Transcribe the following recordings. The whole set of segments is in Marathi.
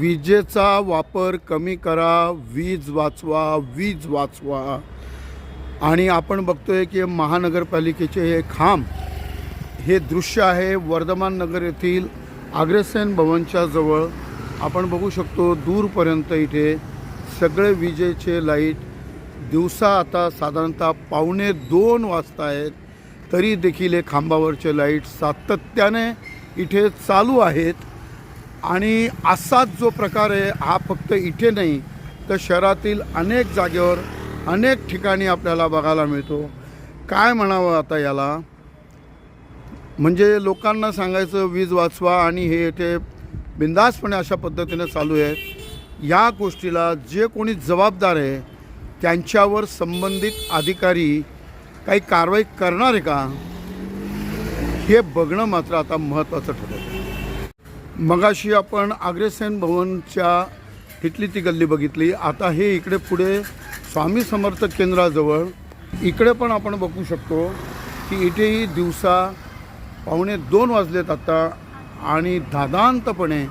विजेचा वापर कमी करा वीज वाचवा वीज वाचवा. आणि आपण बघतोय की महानगरपालिकेचे हे खांब हे दृश्य आहे वर्धमान नगर येथील अग्रसेन भवनच्या जवळ. आपण बघू शकतो दूरपर्यंत इथे सगळे विजेचे लाइट दिवसा आता साधारणतः पावणे दोन वाजता आहेत. तरी देखील हे खांबावरचे लाइट सातत्याने इथे चालू आहेत. आणि असाच जो प्रकार आहे हा फक्त इथे नाही तर शहरातील अनेक जागेवर अनेक ठिकाणी आपल्याला बघायला मिळतो. काय म्हणावं आता याला? म्हणजे लोकांना सांगायचं वीज वाचवा आणि हे ते बिंदासपणे अशा पद्धतीने चालू आहे या गोष्टीला जे कोणी जबाबदार आहे त्यांच्यावर संबंधित अधिकारी काही कारवाई करणार आहे का? हे बघणं मात्र आता महत्त्वाचं ठरत आहे मगाशी आपण आग्रेसेन भवनच्या तिथली ती गल्ली बघितली. आता हे इकडे पुढे स्वामी समर्थ केंद्राजवळ इकडे पण आपण बघू शकतो की इथेही दिवसा पावणे दोन वाजलेत आता आणि धादांतपणे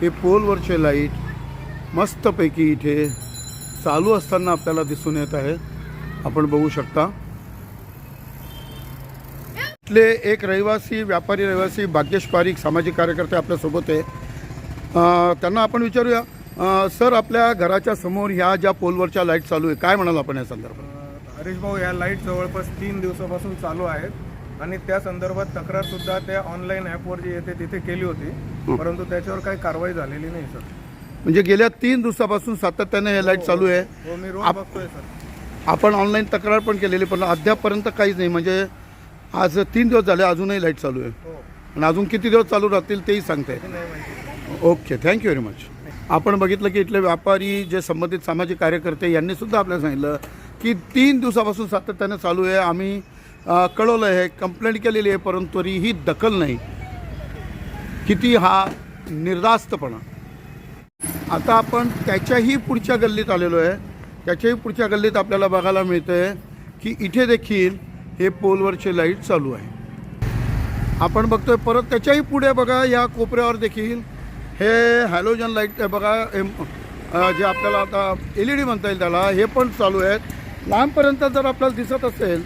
हे पोलवरचे लाइट मस्तपैकी इथे चालू असताना आपल्याला दिसून येत आहे आपण बघू शकता. इथले एक रहिवासी व्यापारी रहिवासी भाग्येश पारिक सामाजिक कार्यकर्ते आपल्यासोबत आहे. त्यांना आपण विचारूया अ, सर आपल्या घराच्या समोर ह्या ज्या पोलवरच्या लाइट चालू आहे काय म्हणाल आपण या संदर्भात? हरीश भाऊ या लाइट जवळपास तीन दिवसापासून चालू आहेत आणि त्या संदर्भात तक्रार सुद्धा त्या ऑनलाईन ॲपवर जी येते तिथे केली होती. परंतु त्याच्यावर काही कारवाई झालेली नाही सर. म्हणजे गेल्या तीन दिवसापासून सातत्याने हे लाइट चालू आहे. हो मी रोज आप- बघतोय सर. आपण ऑनलाईन तक्रार पण केलेली पण अद्यापपर्यंत काहीच नाही. म्हणजे आज तीन दिवस झाले अजूनही लाइट चालू आहे. हो. आणि अजून किती दिवस चालू राहतील तेही सांगते माहिती ओके थँक्यू व्हेरी मच आपण बघितलं की इथले व्यापारी जे संबंधित सामाजिक कार्यकर्ते यांनी सुद्धा आपल्याला सांगितलं की तीन दिवसापासून सातत्याने चालू आहे. आम्ही कळवलं आहे कंप्लेंट केलेली आहे परंतु तरीही दखल नाही. किती हा निर्धास्तपणा आता आपण त्याच्याही पुढच्या गल्लीत आलेलो आहे. त्याच्याही पुढच्या गल्लीत आपल्याला बघायला मिळतं आहे की इथे देखील हे पोलवरचे लाइट चालू आहे. आपण बघतोय परत त्याच्याही पुढे बघा या कोपऱ्यावर देखील हे हॅलोजन लाइट बघा एम जे आपल्याला आता एल ई डी म्हणता येईल त्याला हे पण चालू आहेत. लांबपर्यंत जर आपल्याला दिसत असेल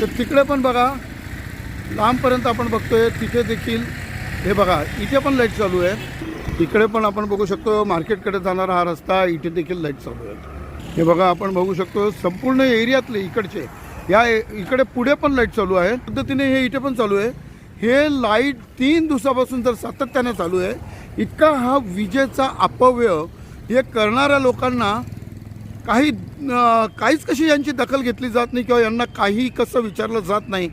तर तिकडे पण बघा लांबपर्यंत आपण बघतोय तिथे देखील हे बघा इथे पण लाइट चालू आहे इकडे पण आपण बघू शकतो मार्केटकडे जाणारा हा रस्ता इथे देखील लाइट चालू आहे हे बघा आपण बघू शकतो संपूर्ण एरियातले इकडचे या इकडे पुढे पण लाइट चालू आहे. पद्धतीने हे इथे पण चालू आहे. हे लाइट तीन दिवसापासून जर सातत्याने चालू आहे इतका हा विजेचा अपव्यय हे करणाऱ्या लोकांना काही काहीच कशी यांची दखल घेतली जात नाही किंवा यांना काही कसं विचारलं जात नाही.